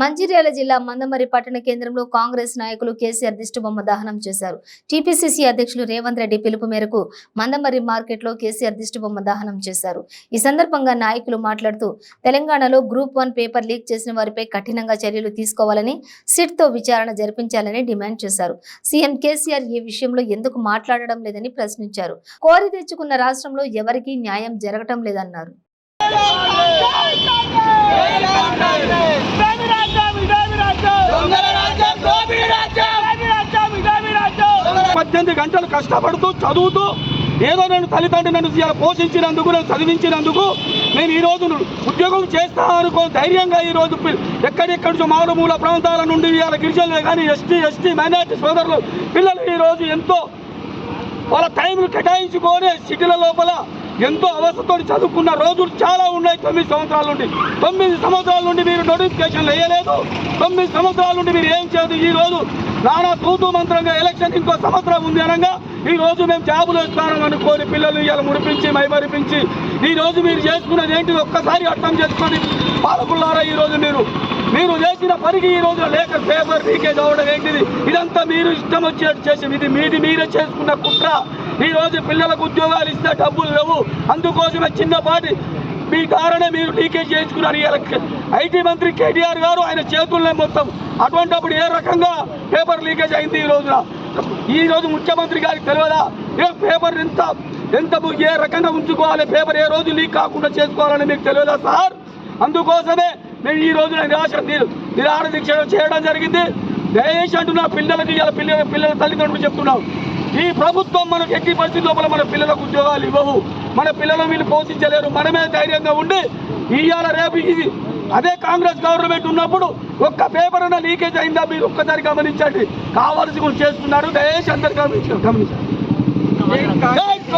మంచిర్యాల జిల్లా మందమరి పట్టణ కేంద్రంలో కాంగ్రెస్ నాయకులు కేసీఆర్ దిష్టిబొమ్మ దహనం చేశారు. టీపీసీసీ అధ్యక్షులు రేవంత్ రెడ్డి పిలుపు మేరకు మందమరి మార్కెట్లో కేసీఆర్ దిష్టిబొమ్మ దహనం చేశారు. ఈ సందర్భంగా నాయకులు మాట్లాడుతూ తెలంగాణలో గ్రూప్ వన్ పేపర్ లీక్ చేసిన వారిపై కఠినంగా చర్యలు తీసుకోవాలని సిట్తో విచారణ జరిపించాలని డిమాండ్ చేశారు. సీఎం కేసీఆర్ ఈ విషయంలో ఎందుకు మాట్లాడడం లేదని ప్రశ్నించారు. కోరి తెచ్చుకున్న రాష్ట్రంలో ఎవరికీ న్యాయం జరగటం లేదన్నారు. పద్దెనిమిది గంటలు కష్టపడుతూ చదువుతూ ఏదో నేను తల్లిదండ్రులు నన్ను ఇలా పోషించినందుకు నేను చదివించినందుకు నేను ఈరోజు ఉద్యోగం చేస్తా అనుకో ధైర్యంగా ఈ రోజు ఎక్కడెక్కడి నుంచి మారుమూల ప్రాంతాల నుండి ఇవాళ గిరిజనులు కానీ ఎస్టీ ఎస్టీ మైనార్టీ సోదరులు పిల్లలు ఈరోజు ఎంతో వాళ్ళ టైంలు కేటాయించుకొని సిటీల లోపల ఎంతో అవస్థతో చదువుకున్న రోజులు చాలా ఉన్నాయి తొమ్మిది సంవత్సరాల నుండి. తొమ్మిది సంవత్సరాల నుండి మీరు నోటిఫికేషన్లు వేయలేదు. తొమ్మిది సంవత్సరాల నుండి మీరు ఏం చేయదు? ఈ రోజు నానా తూతూ మంత్రంగా ఎలక్షన్ ఇంకో సంవత్సరం ఉంది అనగా ఈ రోజు మేము జాబులు ఇస్తాను అనుకోని పిల్లలు ఇలా ముడిపించి మైమరిపించి ఈ రోజు మీరు చేసుకున్నది ఏంటిది? ఒక్కసారి అర్థం చేసుకొని పాలకులారా ఈ రోజు మీరు మీరు చేసిన పనికి ఈ రోజు లేక పేపర్ లీకేజ్ అవ్వడం ఏంటిది? ఇదంతా మీరు ఇష్టం వచ్చినట్టు చేసాం ఇది మీది మీరే చేసుకున్న కుట్ర. ఈ రోజు పిల్లలకు ఉద్యోగాలు ఇస్తే డబ్బులు లేవు. అందుకోసమే చిన్నపాటి మీ కారణే మీరు లీకేజ్ చేయించుకున్నారు. ఐటీ మంత్రి కేటీఆర్ గారు ఆయన చేతుల్లో మొత్తం అటువంటిప్పుడు ఏ రకంగా పేపర్ లీకేజ్ అయింది ఈ రోజున? ఈ రోజు ముఖ్యమంత్రి గారికి తెలియదా? ఏ పేపర్ ఎంత ఎంత ఏ రకంగా ఉంచుకోవాలి? పేపర్ ఏ రోజు లీక్ కాకుండా చేసుకోవాలని మీకు తెలియదా సార్? అందుకోసమే మేము ఈ రోజు నిరాశ నిరాహార దీక్ష చేయడం జరిగింది. దయచేసి అంటున్నా పిల్లలకి ఇలా పిల్లల పిల్లల తల్లిదండ్రులు చెప్తున్నాం. ఈ ప్రభుత్వం మనకు ఎట్టి పరిస్థితి లోపల మన పిల్లలకు ఉద్యోగాలు ఇవ్వవు. మన పిల్లలు వీళ్ళు పోషించలేరు. మనమే ధైర్యంగా ఉండి ఇవాళ రేపు ఇది అదే కాంగ్రెస్ గవర్నమెంట్ ఉన్నప్పుడు ఒక్క పేపర్ అన్న లీకేజ్ అయిందా? మీరు ఒక్కసారి గమనించండి. కావాల్సి కూడా చేస్తున్నారు. దయచేసి అందరు గమనించారు గమనించండి. కాంగ్రెస్!